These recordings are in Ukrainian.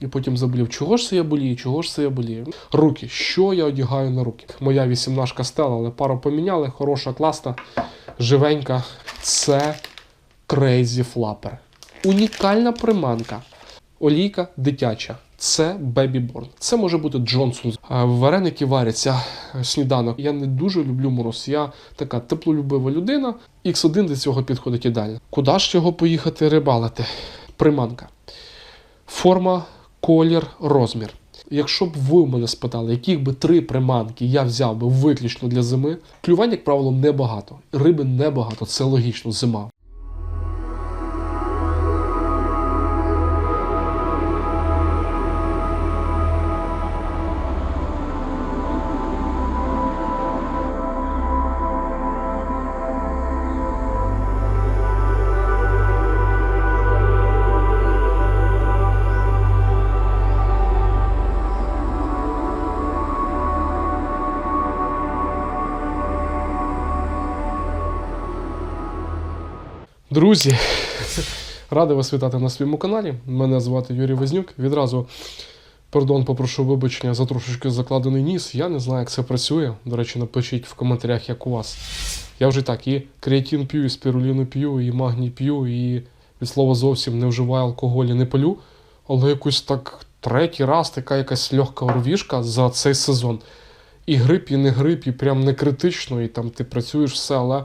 І потім заболів, чого ж це я болію, чого ж це я болію. Руки, що я одягаю на руки? Моя вісімнашка стела, але пару поміняли, хороша, класна, живенька. Це Crazy Flapper. Унікальна приманка. Олійка дитяча. Це Babyborn. Це може бути Джонсон. Вареники варяться е, сніданок. Я не дуже люблю мороз. Я така теплолюбива людина. X1 до цього підходить ідеально. Куди ж його поїхати рибалити? Приманка. Форма, колір, розмір. Якщо б ви мене спитали, яких би три приманки я взяв би виключно для зими, клювань, як правило, небагато. Риби небагато, це логічно, зима. Друзі, радий вас вітати на своєму каналі. Мене звати Юрій Вознюк. Відразу, пардон, попрошу вибачення за трошечки закладений ніс. Я не знаю, як це працює. До речі, напишіть в коментарях, як у вас. Я вже так і креатин п'ю, і спіруліну п'ю, і магній п'ю, і від слова зовсім не вживаю алкоголь і не палю. Але якось так третій раз така якась легка орвішка за цей сезон. І грип, і не грип, і прям не критично, і там ти працюєш все, але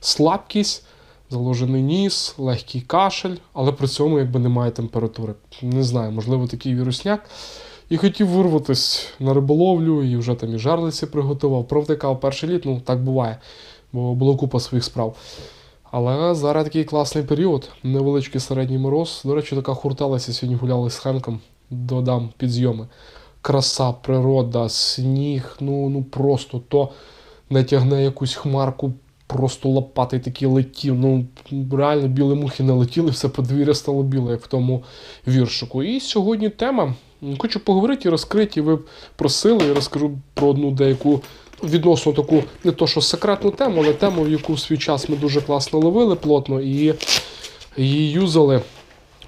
слабкість заложений ніс, легкий кашель, але при цьому якби немає температури. Не знаю, можливо, такий вірусняк. І хотів вирватися на риболовлю, і вже там і жарлиці приготував. Провтикав перший літ, ну так буває, бо було купа своїх справ. Але зараз такий класний період, невеличкий середній мороз. До речі, така хурталася сьогодні гуляли з Хенком, додам підзйоми. Краса, природа, сніг, ну, ну просто то не тягне якусь хмарку просто лопатий такий летів. Ну, реально білі мухи не летіли, все подвір'я стало біле, як в тому віршику. І сьогодні тема. Хочу поговорити і розкрити. Ви просили, я розкажу про одну деяку відносно таку, не то що секретну тему, але тему, яку в свій час ми дуже класно ловили плотно і її юзали.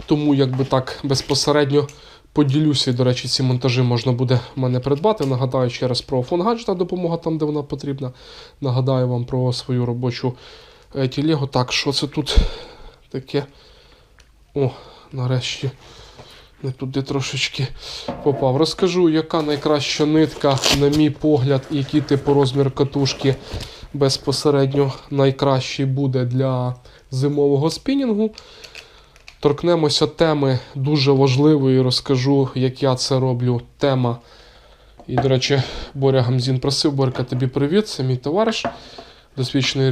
Тому якби так безпосередньо поділюся. До речі, ці монтажі можна буде в мене придбати. Нагадаю ще раз про фон гаджета допомога там, де вона потрібна. Нагадаю вам про свою робочу е, тілегу. Так, що це тут таке? О, нарешті. Не туди трошечки попав. Розкажу, яка найкраща нитка, на мій погляд, і який типу розмір катушки безпосередньо найкращий буде для зимового спінінгу. Торкнемося теми дуже важливої, розкажу, як я це роблю. Тема. І, до речі, Боря Гамзін просив, Борька, тобі привіт, це мій товариш, досвідчений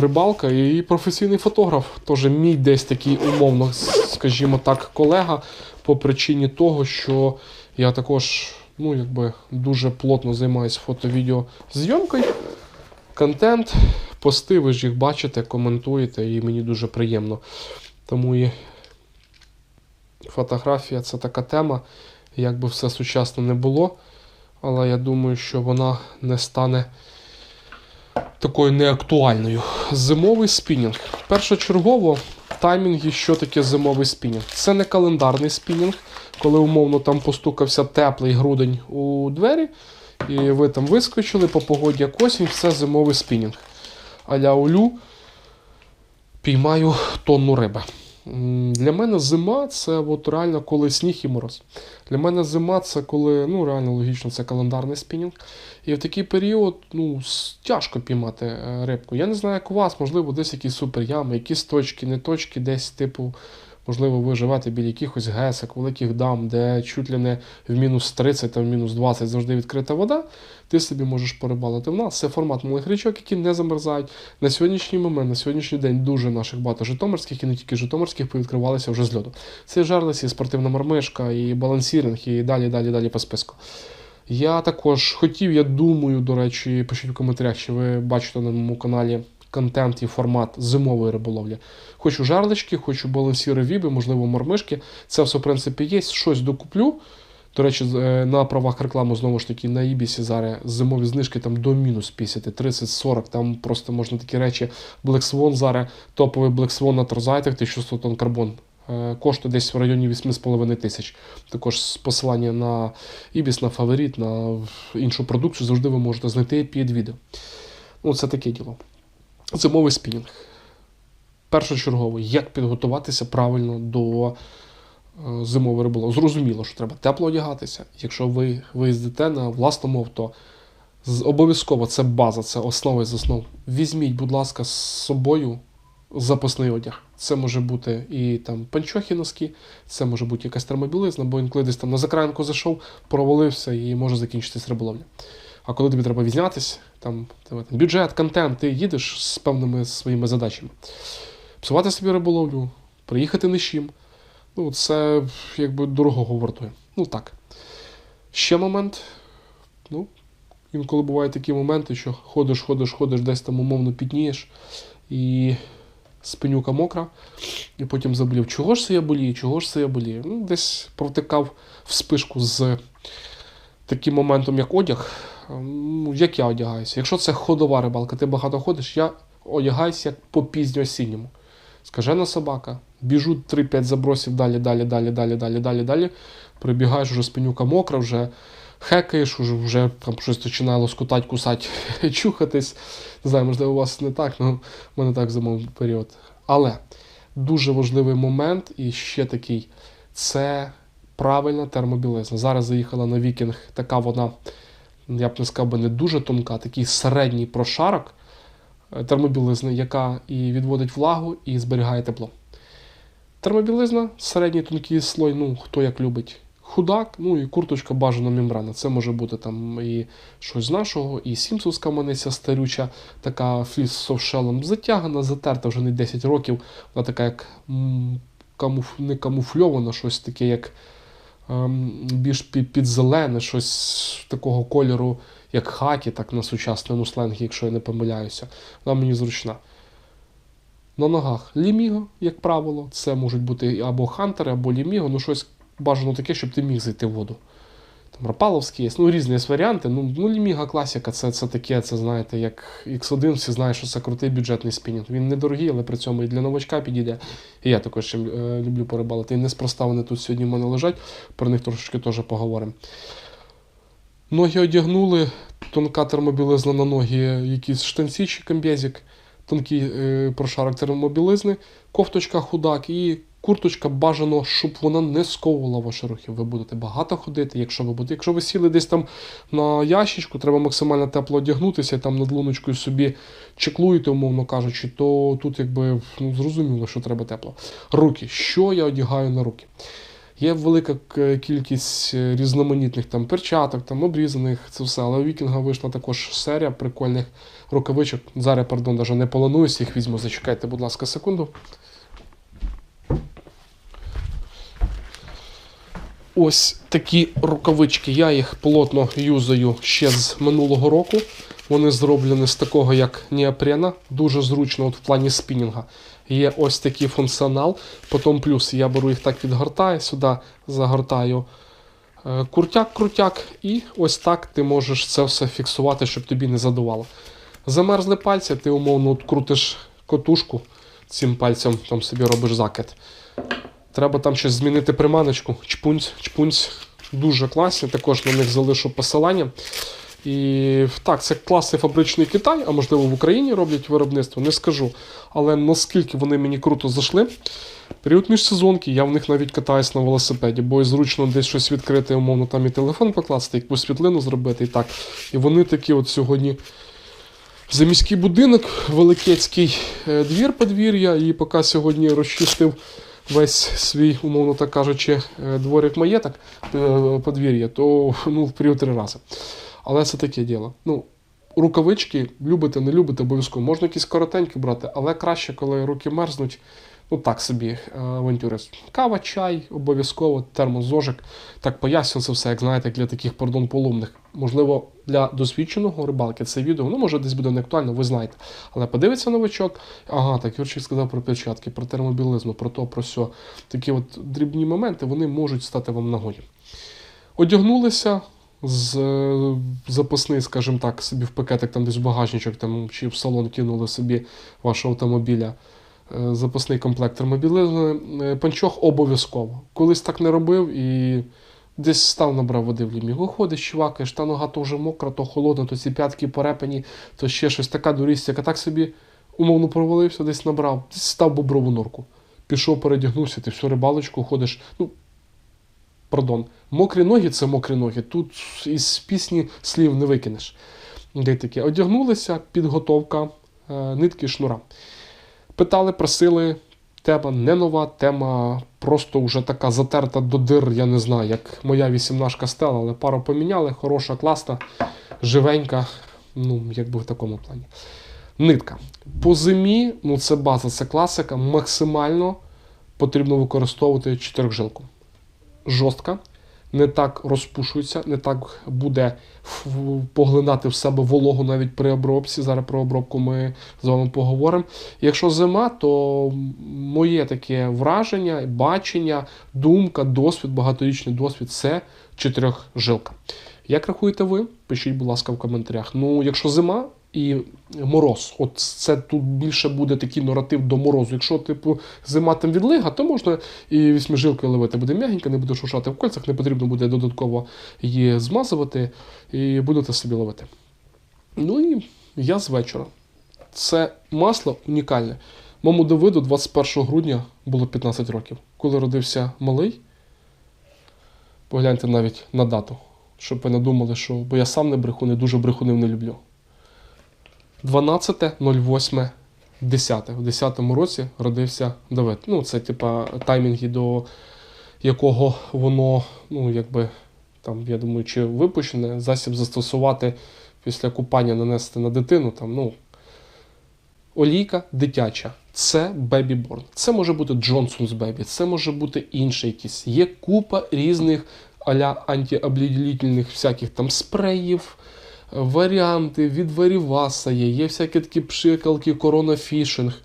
рибалка і професійний фотограф. Тож мій десь такий умовно, скажімо так, колега по причині того, що я також ну, якби, дуже плотно займаюся фото-відео зйомкою. Контент, пости, ви ж їх бачите, коментуєте, і мені дуже приємно. Тому і фотографія це така тема, як би все сучасно не було. Але я думаю, що вона не стане такою неактуальною. Зимовий спінінг. Першочергово в таймінгі, що таке зимовий спінінг. Це не календарний спінінг, коли умовно там постукався теплий грудень у двері, і ви там вискочили по погоді як осінь, це зимовий спінінг. Аля улю піймаю тонну риби. Для мене зима це от реально коли сніг і мороз. Для мене зима це коли, ну реально логічно, це календарний спінінг. І в такий період ну, тяжко піймати е, рибку. Я не знаю, як у вас, можливо, десь якісь суперями, якісь точки, не точки, десь, типу, можливо, ви живете біля якихось гесок, великих дам, де чуть ли не в мінус 30 та в мінус 20 завжди відкрита вода. Ти собі можеш порибалити. В нас це формат малих річок, які не замерзають. На сьогоднішній момент, на сьогоднішній день дуже наших багато житомирських і не тільки житомирських повідкривалися вже з льоду. Це і жарлиці, і спортивна мармишка, і балансіринг, і далі, далі, далі по списку. Я також хотів, я думаю, до речі, пишіть в коментарях, чи ви бачите на моєму каналі контент і формат зимової риболовлі. Хочу жарлички, хочу балансіри віби, можливо, мормишки. Це все, в принципі, є. Щось докуплю. До речі, е, на правах реклами знову ж таки на Ібісі зараз зимові знижки там до мінус 50, 30, 40. Там просто можна такі речі. Black Swan зараз топовий Black Swan на торзайтах, 1100 тонн карбон Е, Коштує десь в районі 8,5 тисяч. Також з посилання на Ібіс, на фаворит, на іншу продукцію завжди ви можете знайти під відео. Ну, це таке діло. Зимовий спінінг. Першочергово, як підготуватися правильно до е, зимової риболовлі. Зрозуміло, що треба тепло одягатися. Якщо ви виїздите на власному авто, обов'язково це база, це основа з основ. Візьміть, будь ласка, з собою запасний одяг. Це може бути і там панчохи носки, це може бути якась термобілизна, бо інколи десь там на закраїнку зайшов, провалився і може закінчитись риболовля. А коли тобі треба візнятись, там, там бюджет, контент, ти їдеш з певними своїми задачами. Псувати собі риболовлю, приїхати не з чим. Ну, це якби дорогого вартує. Ну так. Ще момент. Ну, інколи бувають такі моменти, що ходиш, ходиш, ходиш, десь там умовно піднієш, і спинюка мокра, і потім заболів, чого ж це я болію, чого ж це я болію. Ну, десь провтикав в спишку з таким моментом, як одяг. Ну, як я одягаюся? Якщо це ходова рибалка, ти багато ходиш, я одягаюся як по пізньоосінньому. Скажена собака, біжу 3-5 забросів далі, далі, далі, далі, далі, далі, далі. Прибігаєш, вже спинюка мокра, вже хекаєш, вже, вже там щось починає лоскотати, кусати, чухатись. Не знаю, можливо, у вас не так, але в мене так зимовий період. Але дуже важливий момент, і ще такий це правильна термобілизна. Зараз заїхала на вікінг, така вона, я б не сказав би, не дуже тонка, такий середній прошарок е, термобілизни, яка і відводить влагу, і зберігає тепло. Термобілизна, середній тонкий слой, ну хто як любить. Худак, ну і курточка бажана мембрана. Це може бути там і щось з нашого, і сімсовська маниця старюча, така фліс совшелом затягана, затерта вже не 10 років. Вона така, як камуф, не камуфльована, щось таке, як більш під, під зелене, щось такого кольору, як хакі, так на сучасному сленгі, якщо я не помиляюся. Вона мені зручна. На ногах ліміго, як правило, це можуть бути або хантери, або ліміго, ну щось бажано таке, щоб ти міг зайти в воду. Там Рапаловський є, ну різні є варіанти. Ну, ну ліміга класика, це, це таке, це знаєте, як X1, всі знають, що це крутий бюджетний спінінг. Він недорогий, але при цьому і для новачка підійде. І я також чим, е, люблю порибалити. І неспроста вони тут сьогодні в мене лежать, про них трошечки теж поговоримо. Ноги одягнули, тонка термобілизна на ноги, якісь штанці чи комбезик, тонкий е, прошарок термобілизни, кофточка худак і курточка бажано, щоб вона не сковувала ваші рухи. Ви будете багато ходити, якщо ви будете. Якщо ви сіли десь там на ящичку, треба максимально тепло одягнутися, там над луночкою собі чеклуєте, умовно кажучи, то тут якби ну, зрозуміло, що треба тепло. Руки. Що я одягаю на руки? Є велика кількість е, різноманітних там перчаток, там обрізаних, це все. Але у Вікінга вийшла також серія прикольних рукавичок. Зараз, пардон, навіть не плануюся, їх візьму. Зачекайте, будь ласка, секунду. Ось такі рукавички. Я їх плотно юзаю ще з минулого року. Вони зроблені з такого, як неопрена, дуже зручно от в плані спінінга. Є ось такий функціонал. Потім плюс я беру їх так підгортаю, сюди загортаю е, куртяк-крутяк, і ось так ти можеш це все фіксувати, щоб тобі не задувало. Замерзли пальці, ти умовно от крутиш котушку цим пальцем, там собі робиш закид. Треба там щось змінити приманочку. Чпунць, чпунць. Дуже класні. Також на них залишу посилання. І так, це класний фабричний Китай, а можливо в Україні роблять виробництво, не скажу. Але наскільки вони мені круто зайшли. Період міжсезонки, я в них навіть катаюсь на велосипеді, бо і зручно десь щось відкрити, умовно, там і телефон покласти, якусь світлину зробити і так. І вони такі от сьогодні. За міський будинок, великецький е, двір подвір'я, і поки сьогодні розчистив весь свій, умовно так кажучи, е, дворик маєток е, подвір'я, то ну, в період три рази. Але це таке діло. Ну, рукавички, любите, не любите, обов'язково. Можна якісь коротенькі брати, але краще, коли руки мерзнуть. Ну так собі е, авантюри. Кава, чай, обов'язково, термозожик. Так пояснюю це все, як знаєте, для таких пардон полумних. Можливо, для досвідченого рибалки це відео, ну може десь буде не актуально, ви знаєте. Але подивиться новичок. Ага, так Юрчик сказав про перчатки, про термобілизму, про то, про сьо. Такі от дрібні моменти вони можуть стати вам нагоді. Одягнулися з е, запасний, скажімо так, собі в пакетик там десь в багажничок там, чи в салон кинули собі вашого автомобіля запасний комплект термобілизни, е, панчох обов'язково. Колись так не робив і десь став набрав води в лімі. Виходиш, чувакаєш, та нога то вже мокра, то холодна, то ці п'ятки порепані, то ще щось така дурість, яка так собі умовно провалився, десь набрав, десь став боброву норку. Пішов, передягнувся, ти всю рибалочку ходиш. Ну, пардон, мокрі ноги це мокрі ноги. Тут із пісні слів не викинеш. Де таке? Одягнулися, підготовка, е, нитки, шнура. Питали, просили. Тема не нова, тема просто вже така затерта до дир, я не знаю, як моя вісімнашка стела, але пару поміняли, хороша, класна, живенька, ну, якби в такому плані. Нитка. По зимі, ну це база, це класика, максимально потрібно використовувати чотирьохжилку. Жорстка, не так розпушується, не так буде поглинати в себе вологу навіть при обробці. Зараз про обробку ми з вами поговоримо. Якщо зима, то моє таке враження, бачення, думка, досвід, багаторічний досвід це чотирьохжилка. Як рахуєте ви? Пишіть, будь ласка, в коментарях. Ну, якщо зима і мороз, от це тут більше буде такий наратив до морозу. Якщо, типу, зима там відлига, то можна і вісьмижилкою ловити. Буде м'ягенько, не буде шуршати в кольцях, не потрібно буде додатково її змазувати, і будете собі ловити. Ну і я з вечора. Це масло унікальне. Моєму Давиду 21 грудня було 15 років. Коли родився малий, погляньте навіть на дату, щоб ви не думали, що. Бо я сам не брехун, дуже брехунів не люблю. 12.08. 10. В 10-му році родився Давид. Ну, це типа таймінги, до якого воно, ну, якби, там, я думаю, чи випущене, засіб застосувати після купання нанести на дитину. Там, ну, олійка дитяча. Це бебі-борн. Це може бути Johnson's Baby, це може бути інший якийсь. Є купа різних аля антиобліділітельних всяких там спреїв, варіанти від Варіваса є, є всякі такі пшикалки, коронафішинг.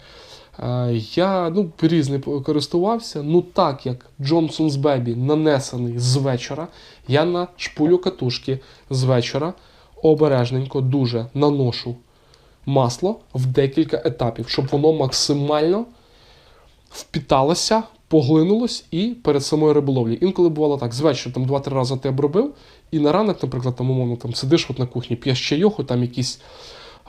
Е, Я ну, різний користувався. Ну так як Johnson's Baby нанесений з вечора, я на шпулю катушки з вечора обережненько дуже наношу масло в декілька етапів, щоб воно максимально впіталося, поглинулось і перед самою риболовлею. Інколи бувало так, звечора там 2-3 рази ти обробив, і на ранок, наприклад, там, умовно, там сидиш от на кухні, п'єш чайоху, там якісь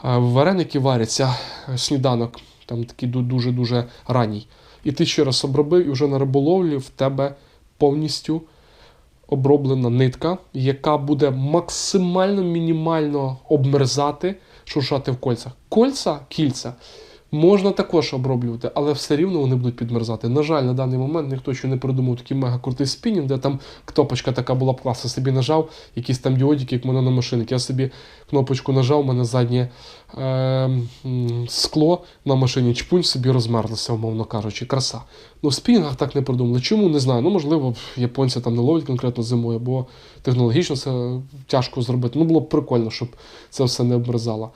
вареники варяться, сніданок, там такий дуже-дуже ранній. І ти ще раз обробив, і вже на риболовлі в тебе повністю оброблена нитка, яка буде максимально мінімально обмерзати, шуршати в кольцях. Кольця, кільця можна також оброблювати, але все рівно вони будуть підмерзати. На жаль, на даний момент ніхто ще не придумав такий мега крутий спінінг, де там кнопочка така була б класна, собі нажав, якісь там діодики, як мене на машинах. Я собі кнопочку нажав, у мене заднє е, скло на машині чпунь собі розмерлося, умовно кажучи, краса. Ну, в спінінгах так не придумали. Чому не знаю. Ну, можливо, японці там не ловлять конкретно зимою, бо технологічно це тяжко зробити. Ну, було б прикольно, щоб це все не обмерзало.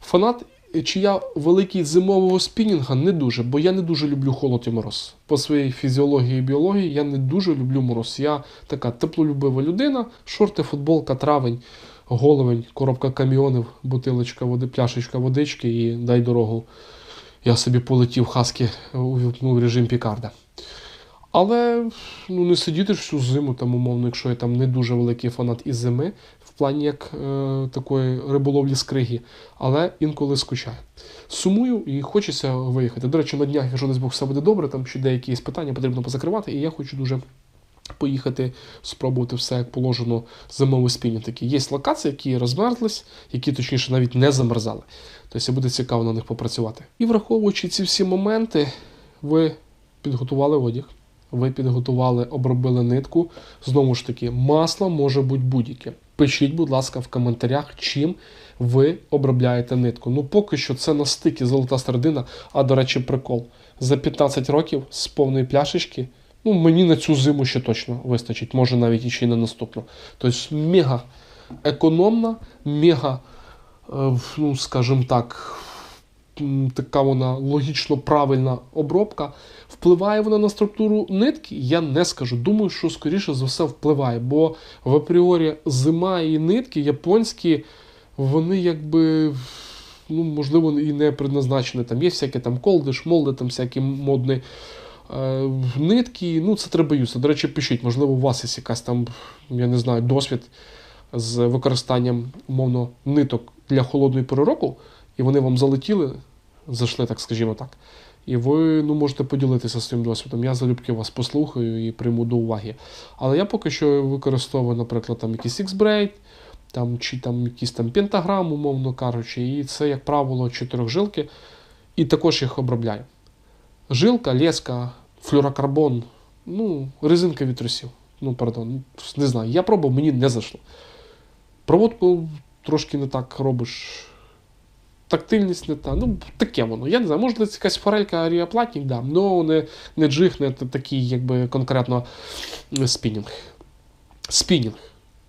Фанат, чи я великий зимового спінінга, не дуже, бо я не дуже люблю холод і мороз. По своїй фізіології і біології я не дуже люблю мороз. Я така теплолюбива людина, шорти, футболка, травень, головень, коробка каміонів, бутилочка води, пляшечка водички і дай дорогу. Я собі полетів хаски, увімкнув режим Пікарда. Але ну, не сидіти ж всю зиму, там, умовно, якщо я там не дуже великий фанат із зими, плані як е, такої риболовлі з криги, але інколи скучаю. Сумую і хочеться виїхати. До речі, на днях, якщо десь Бог все буде добре, там ще деякі питання потрібно позакривати, і я хочу дуже поїхати, спробувати все як положено зимовий спінінг. Такі є локації, які розмерзлись, які точніше навіть не замерзали. Тобто буде цікаво на них попрацювати. І враховуючи ці всі моменти, ви підготували одяг, ви підготували, обробили нитку. Знову ж таки, масло може бути будь-яке. Пишіть, будь ласка, в коментарях, чим ви обробляєте нитку. Ну, поки що це на стикі золота середина, а до речі, прикол. За 15 років з повної пляшечки. Ну, мені на цю зиму ще точно вистачить, може навіть іще ще й на наступну. Тобто мега економна, мега, е, ну, скажімо так, така вона логічно правильна обробка. Впливає вона на структуру нитки? Я не скажу. Думаю, що скоріше за все впливає, бо в апріорі зима і нитки японські, вони якби ну, можливо, і не предназначене. Там є всякі там колди, шмолди, там всякі модні е, нитки. Ну, це треба юзати. До речі, пишіть, можливо, у вас є якась там, я не знаю, досвід з використанням, умовно, ниток для холодної пори року, і вони вам залетіли, зайшли, так скажімо так. І ви ну, можете поділитися своїм досвідом. Я залюбки вас послухаю і прийму до уваги. Але я поки що використовую, наприклад, там якийсь X-Braid, там, чи там якийсь там пентаграм, умовно кажучи, і це, як правило, чотирьохжилки. І також їх обробляю. Жилка, леска, флюрокарбон, ну, резинка від трусів. Ну, пардон, не знаю. Я пробував, мені не зайшло. Проводку трошки не так робиш. Тактильність не та. Ну, таке воно. Я не знаю, може, це якась форелька аріаплатник, да, але не, не джиг, не такий, якби конкретно е, спінінг. Спінінг.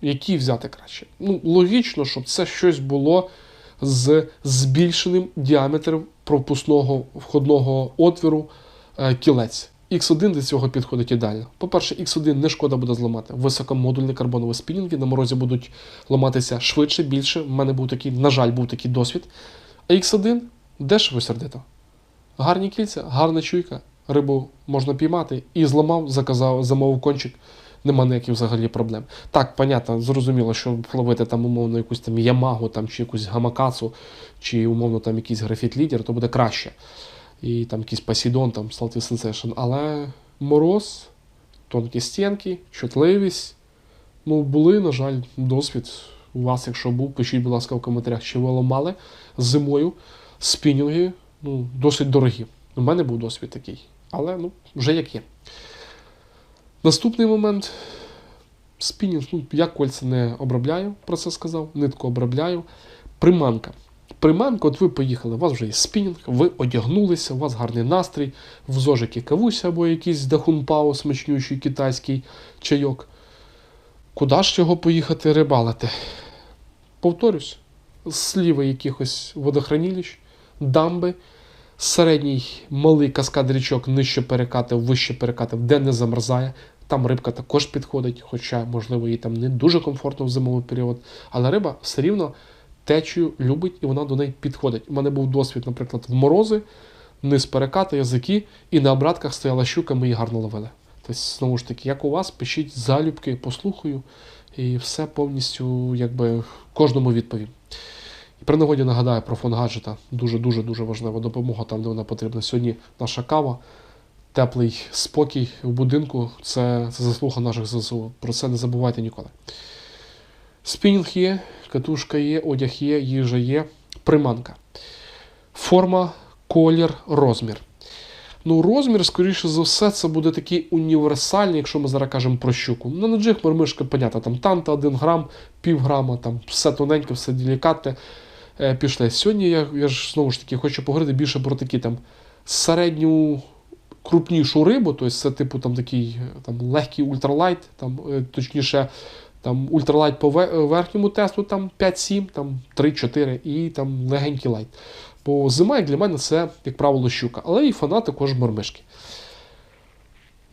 Який взяти краще? Ну, логічно, щоб це щось було з збільшеним діаметром пропускного входного отвіру е, кілець. X1 для цього підходить ідеально. По-перше, X1 не шкода буде зламати. Високомодульні карбонові спінінги на морозі будуть ламатися швидше, більше. У мене був такий, на жаль, був такий досвід. А X1 дешево сердито. Гарні кільця, гарна чуйка, рибу можна піймати і зламав, заказав, замовив кончик. Нема ніяких взагалі проблем. Так, понятно, зрозуміло, що ловити там умовно якусь там ямагу там, чи якусь гамакацу, чи умовно там якийсь графіт-лідер, то буде краще. І там якийсь Посейдон, там Salty Sensation. Але мороз, тонкі стінки, чутливість. Ну, були, на жаль, досвід. У вас, якщо був, пишіть, будь ласка, в коментарях, чи ви ламали зимою спінінги ну, досить дорогі. У мене був досвід такий. Але ну, вже як є. Наступний момент. Спінінг, ну, я кольця не обробляю, про це сказав, нитку обробляю. Приманка. Приманка, от ви поїхали, у вас вже є спінінг, ви одягнулися, у вас гарний настрій, в зожики кавуся або якийсь дахунпао, смачнючий китайський чайок. Куди ж його поїхати рибалити? Повторюсь, сліва якихось водохранилищ, дамби, середній малий каскад річок нижче перекатив, вище перекатив, де не замерзає. Там рибка також підходить, хоча, можливо, їй там не дуже комфортно в зимовий період. Але риба все рівно течію любить і вона до неї підходить. У мене був досвід, наприклад, в морози, низ перекати, язики, і на обратках стояла щука, ми її гарно ловили. Тобто, знову ж таки, як у вас, пишіть залюбки, послухаю, і все повністю, якби, кожному відповім. І при нагоді нагадаю про фон гаджета. Дуже-дуже дуже важлива допомога там, де вона потрібна. Сьогодні наша кава, теплий спокій в будинку це, це заслуга наших ЗСУ. Про це не забувайте ніколи. Спінінг є, катушка є, одяг є, їжа є, приманка. Форма, колір, розмір. Ну, розмір, скоріше за все, це буде такий універсальний, якщо ми зараз кажемо про щуку. Ну, на джиг мормишка, понятно, там танта 1 грам, пів грама, там все тоненьке, все делікатне. Е, пішли. Сьогодні я, я ж знову ж таки хочу поговорити більше про такі там середню крупнішу рибу, тобто це типу там такий там, легкий ультралайт, там, е, точніше, там ультралайт по верхньому тесту там 5-7, там 3-4 і там легенький лайт. Бо зима, як для мене, це, як правило, щука, але і фанат також мормишки.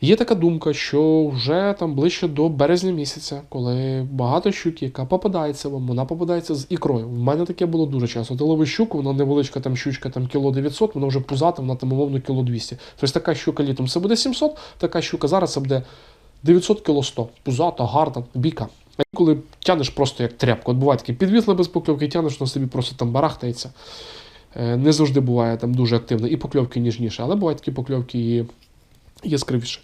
Є така думка, що вже там ближче до березня місяця, коли багато щуки, яка попадається вам, вона попадається з ікрою. В мене таке було дуже часто. Ти ловиш щуку, вона невеличка там щучка, там кіло 900, вона вже пузата, вона там умовно кіло 200. Тобто така щука літом це буде 700, така щука зараз це буде 900 кіло 100. Пузата, гарна, біка. А коли тянеш просто як тряпку, от буває таке підвісли без покльовки, тянеш, на собі просто там барахтається. Е, Не завжди буває там дуже активно, і покльовки ніжніше, але бувають такі покльовки і яскравіше.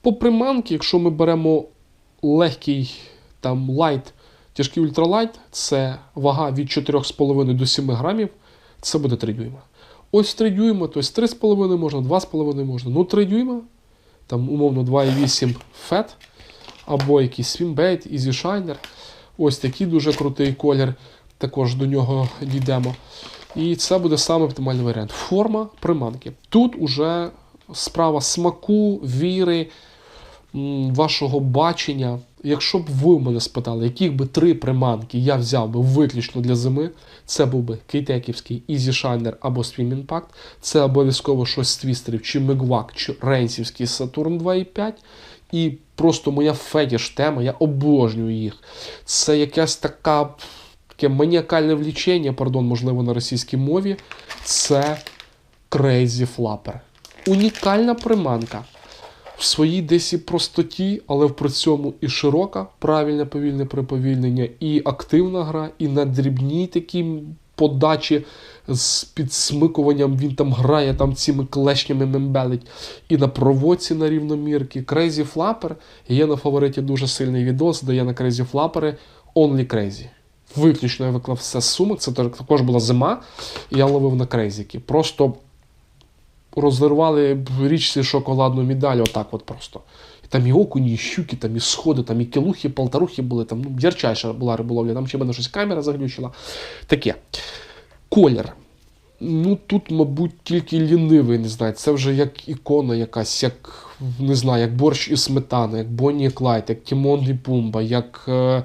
По приманки, якщо ми беремо легкий там лайт, тяжкий ультралайт, це вага від 4,5 до 7 грамів, це буде 3 дюйма. Ось 3 дюйма, тобто 3,5 можна, 2,5 можна. Ну 3 дюйма, там умовно 2,8 фет, або якийсь свімбейт, Shiner. Ось такий дуже крутий колір, також до нього дійдемо. І це буде саме оптимальний варіант. Форма приманки. Тут уже справа смаку, віри, вашого бачення. Якщо б ви мене спитали, яких би три приманки я взяв би виключно для зими, це був би кейтеківський Shiner або Swim Impact, це обов'язково щось з твістерів, чи Мегвак, чи Рейнсівський Saturn 2.5. І просто моя фетіш тема, я обожнюю їх. Це якась така таке маніакальне влічення, пардон, можливо, на російській мові, це Crazy Flapper. Унікальна приманка. В своїй десь і простоті, але при цьому і широка, правильне повільне приповільнення, і активна гра, і на дрібній такій подачі з підсмикуванням він там грає, там цими клешнями мембелить. І на проводці на рівномірки. Crazy Flapper. Є на фавориті дуже сильний відос, де є на Crazy Flapper Only Crazy. Виключно я виклав все з сумок. Це також була зима, і я ловив на крейзіки. Просто розірвали річці шоколадну медаль, отак от просто. І там і окуні, і щуки, там і сходи, там і кілухи, полторухи були, там ну, ярчайша була риболовля, там ще мене щось камера заглючила. Таке. Колір. Ну тут, мабуть, тільки лінивий, не знаю. Це вже як ікона якась, як не знаю, як борщ і сметана, як Бонні і Клайд, як Тімон і Пумба, як. Е...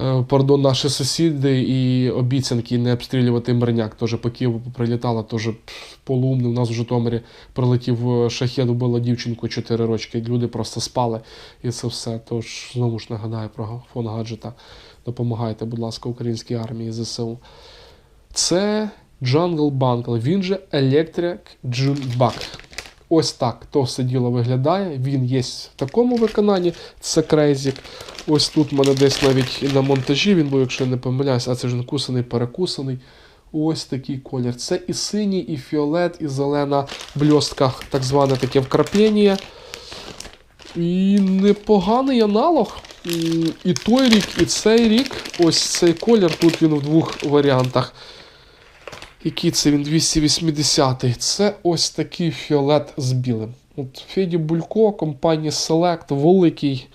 Е, Пардон, наші сусіди і обіцянки не обстрілювати мирняк. Теж по Києву прилітала, теж полумний. У нас в Житомирі прилетів е, шахет, вбила дівчинку 4 рочки. Люди просто спали і це все. Тож знову ж нагадаю про фон гаджета. Допомагайте, будь ласка, українській армії ЗСУ. Це Jungle Bunkle, він же Electric Junebug. Ось так то все діло виглядає. Він є в такому виконанні, це Крейзік. Ось тут в мене десь навіть на монтажі він був, якщо я не помиляюсь, а це ж він кусаний, перекусаний. Ось такий колір. Це і синій, і фіолет, і зелена бльостка, так зване таке вкраплення. І непоганий аналог. І той рік, і цей рік. Ось цей колір. Тут він в двох варіантах. Який це він 280-й? Це ось такий фіолет з білим. От Феді Булько, компанія Select, великий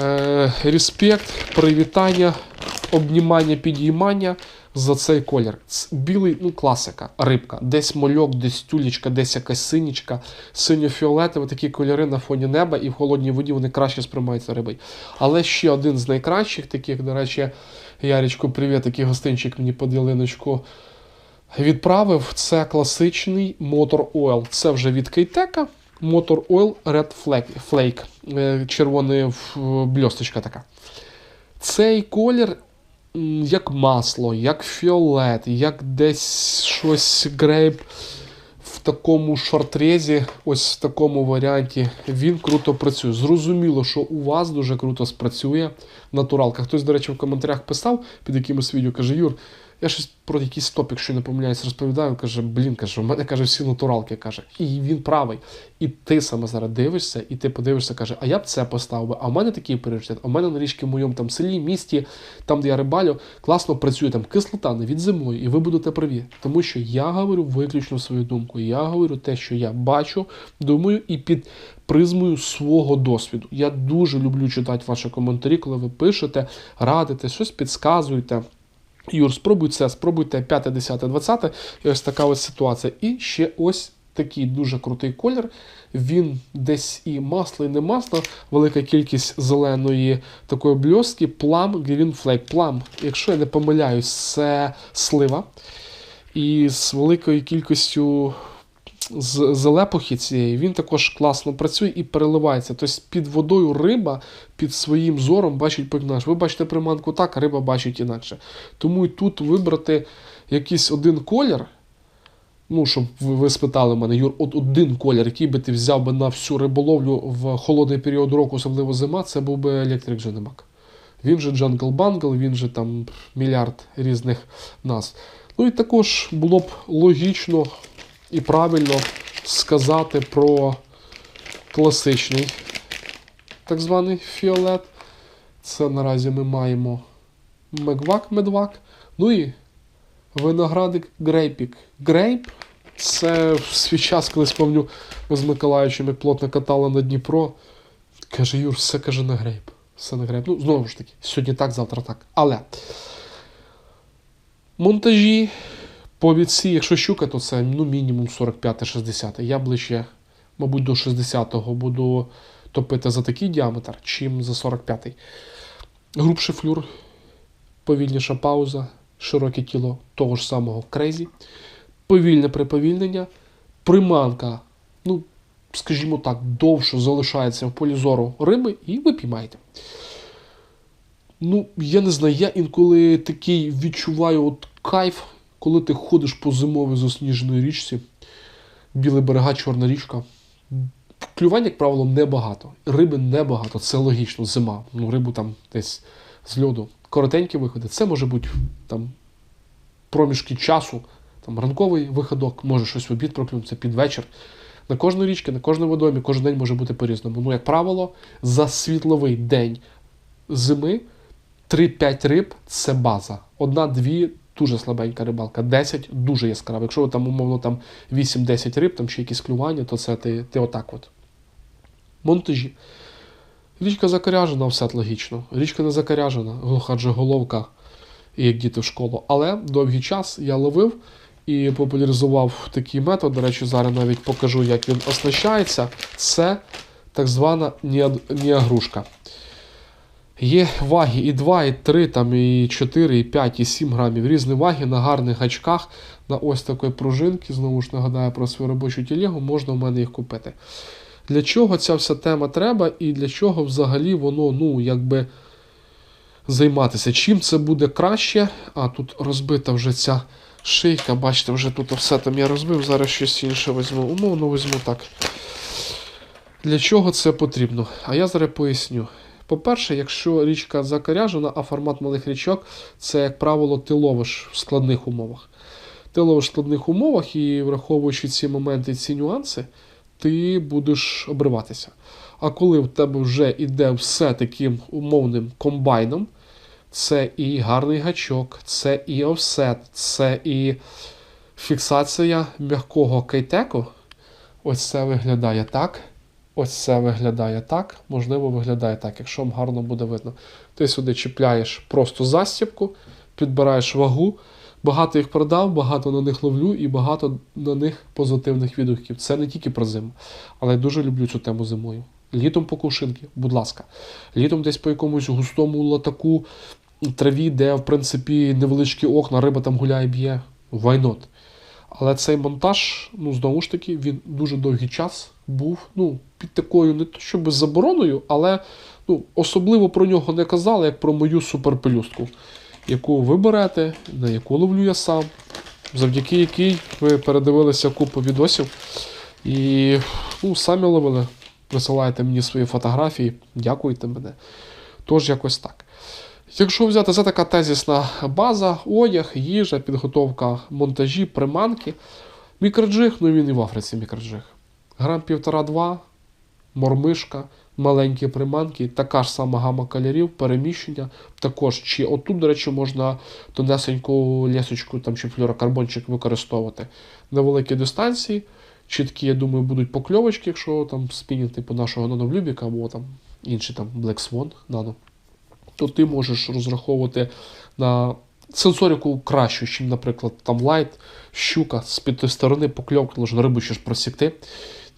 е, респект, привітання, обнімання, підіймання за цей колір. Білий, ну, класика, рибка. Десь мольок, десь тюлечка, десь якась синічка, синьо-фіолетові такі кольори на фоні неба, і в холодній воді вони краще сприймаються рибою. Але ще один з найкращих таких, до речі, Ярічку, привіт, такий гостинчик мені під ялиночку. Відправив це класичний Motor Oil. Це вже від Кейтека. Motor Oil Red Flake. Flake. Червона бльосточка така. Цей колір, як масло, як фіолет, як десь щось грейп в такому шортрезі, ось в такому варіанті, він круто працює. Зрозуміло, що у вас дуже круто спрацює натуралка. Хтось, до речі, в коментарях писав під якимось відео, каже, Юр. Я щось про якийсь топік, що не помиляюсь, розповідаю, каже, блін, каже, у мене каже, всі натуралки каже. І він правий. І ти саме зараз дивишся, і ти подивишся, каже, а я б це поставив би, а в мене такий пріоритет, а в мене на річки в моєму там селі, місті, там, де я рибалю, класно працює там кислота не від зимою, і ви будете праві. Тому що я говорю виключно свою думку. Я говорю те, що я бачу, думаю, і під призмою свого досвіду. Я дуже люблю читати ваші коментарі, коли ви пишете, радите, щось підказуєте. Юр, спробуй це, спробуйте 5, 10, 20. І ось така ось ситуація. І ще ось такий дуже крутий колір. Він десь і масло, і не масло, велика кількість зеленої такої бльостки, плам, Green Flag. Плам, якщо я не помиляюсь, це слива. І з великою кількістю з залепохи цієї, він також класно працює і переливається. Тобто під водою риба під своїм зором бачить по-інакше. Ви бачите приманку так, а риба бачить інакше. Тому і тут вибрати якийсь один колір. Ну, щоб ви спитали мене, Юр, от один колір, який би ти взяв би на всю риболовлю в холодний період року, особливо зима, це був би Electric Женемак. Він же Jungle Bungle, він же там мільярд різних нас. Ну і також було б логічно і правильно сказати про класичний так званий фіолет. Це наразі ми маємо Мегвак, медвак. Ну і виноградик Грейпік. Грейп це в свій час, колись пам'ятаю, з Миколаївичем, як плотно катали на Дніпро. Каже, Юр, все каже на грейп. Все на грейп. Ну, знову ж таки, сьогодні так, завтра так. Але монтажі. По відсі, якщо щука, то це ну, мінімум 45-60. Я ближче, мабуть, до 60-го буду топити за такий діаметр, чим за 45-й. Грубший флюр, повільніша пауза, широке тіло того ж самого крейзі, повільне приповільнення, приманка, ну, скажімо так, довше залишається в полі зору риби, і ви піймаєте. Ну, я не знаю, я інколи такий відчуваю от кайф, коли ти ходиш по зимовій засніженій річці, білий берега, чорна річка. Клювань, як правило, небагато. Риби небагато, це логічно, зима. Ну, рибу там десь з льоду. Коротенькі виходи. Це може бути там проміжки часу, там ранковий виходок, може щось в обід проклюнутися під вечір. На кожній річці, на кожному водомі, кожен день може бути по-різному. Ну, як правило, за світловий день зими 3-5 риб це база. Одна-дві дуже слабенька рибалка, 10 дуже яскрава. Якщо там, умовно, там 8-10 риб, там ще якісь клювання, то це ти, ти отак от. Монтажі. Річка закоряжена, все логічно. Річка не закоряжена, глуха головка, як діти в школу. Але довгий час я ловив і популяризував такий метод. До речі, зараз навіть покажу, як він оснащається. Це так звана ніа- ніагрушка. Є ваги і 2, і 3, там, і 4, і 5, і 7 грамів. Різні ваги на гарних гачках, на ось такої пружинки. Знову ж нагадаю про свою робочу тілегу, можна в мене їх купити. Для чого ця вся тема треба, і для чого взагалі воно, ну, якби займатися? Чим це буде краще? А тут розбита вже ця шийка, бачите, вже тут все там я розбив, зараз щось інше візьму. Умовно візьму так. Для чого це потрібно? А я зараз поясню. По-перше, якщо річка закоряжена, а формат малих річок це, як правило, ти ловиш в складних умовах. Ти ловиш в складних умовах і, враховуючи ці моменти, ці нюанси, ти будеш обриватися. А коли в тебе вже йде все таким умовним комбайном, це і гарний гачок, це і офсет, це і фіксація м'якого кейтеку. Ось це виглядає так. Ось це виглядає так, можливо, виглядає так, якщо вам гарно буде видно. Ти сюди чіпляєш просто застібку, підбираєш вагу, багато їх продав, багато на них ловлю і багато на них позитивних відгуків. Це не тільки про зиму, але я дуже люблю цю тему зимою. Літом по кувшинки, будь ласка. Літом десь по якомусь густому латаку траві, де, в принципі, невеличкі окна, риба там гуляє, б'є. Not? Але цей монтаж, ну, знову ж таки, він дуже довгий час був ну, під такою не то щоб забороною, але ну, особливо про нього не казали, як про мою суперпелюстку, яку ви берете, на яку ловлю я сам, завдяки якій ви передивилися купу відосів і ну, самі ловили. Присилаєте мені свої фотографії, дякуйте мене. Тож якось так. Якщо взяти, це така тезісна база, одяг, їжа, підготовка монтажі, приманки. Мікроджиг, ну він і в Африці мікроджиг. Грам півтора-два, мормишка, маленькі приманки, така ж сама гама кольорів, переміщення. Також, чи отут, до речі, можна тонесеньку лісочку там, чи флюорокарбончик використовувати на великій дистанції. Чіткі, я думаю, будуть покльовочки, якщо там спінінг типу нашого наноблюбіка або там інший там Black Swan нано то ти можеш розраховувати на сенсоріку кращу, ніж, наприклад, там лайт, щука з під тої сторони покльовка, лише рибу ще ж просікти.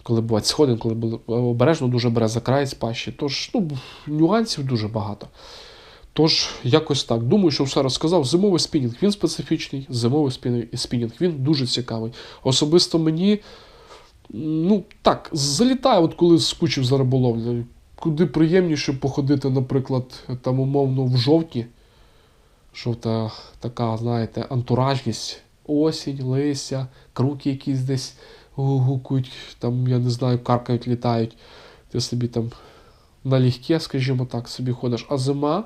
Коли бувають сходин, коли були обережно дуже бере за край з пащі. Тож ну, нюансів дуже багато. Тож, якось так. Думаю, що все розказав. Зимовий спінінг він специфічний, зимовий спінінг він дуже цікавий. Особисто мені, ну так, залітає, от коли скучив за риболовлею куди приємніше походити, наприклад, там умовно в жовтні. Жовта така, знаєте, антуражність, осінь, лися, круки якісь десь гукають, там, я не знаю, каркають, літають. Ти собі там налегке, скажімо так, собі ходиш. А зима,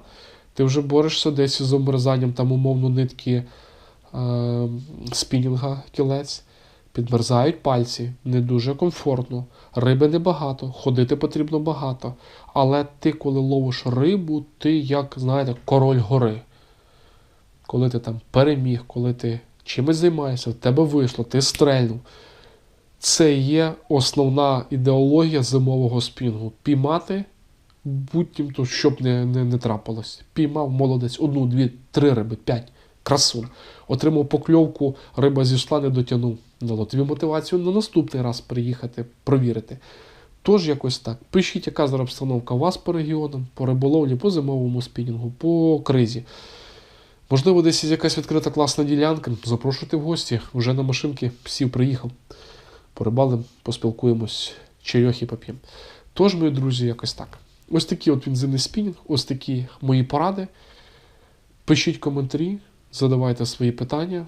ти вже борешся десь з обрізанням там умовно нитки е, спінінга кілець. Підмерзають пальці, не дуже комфортно, риби небагато, ходити потрібно багато. Але ти, коли ловиш рибу, ти, як, знаєте, король гори. Коли ти там переміг, коли ти чимось займаєшся, в тебе вийшло, ти стрельнув. Це є основна ідеологія зимового спінгу. Піймати будь-тим, то щоб не, не, не трапилось. Піймав молодець, одну, дві, три риби, п'ять. Красун. Отримав покльовку, риба зійшла, не дотягнув. Дало тобі мотивацію на наступний раз приїхати, провірити. Тож якось так. Пишіть, яка зараз обстановка у вас по регіонам, по риболовлі, по зимовому спінінгу, по кризі. Можливо, десь є якась відкрита класна ділянка. Запрошуйте в гості. Вже на машинки сів, приїхав. Порибалим, поспілкуємось, чайохи поп'ємо. Тож, мої друзі, якось так. Ось такий от підземний спінінг, ось такі мої поради. Пишіть коментарі, задавайте свої питання,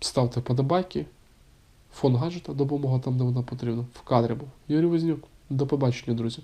ставте подобайки. Фон гаджета, допомога там, де вона потрібна. В кадрі був. Юрій Вознюк. До побачення, друзі.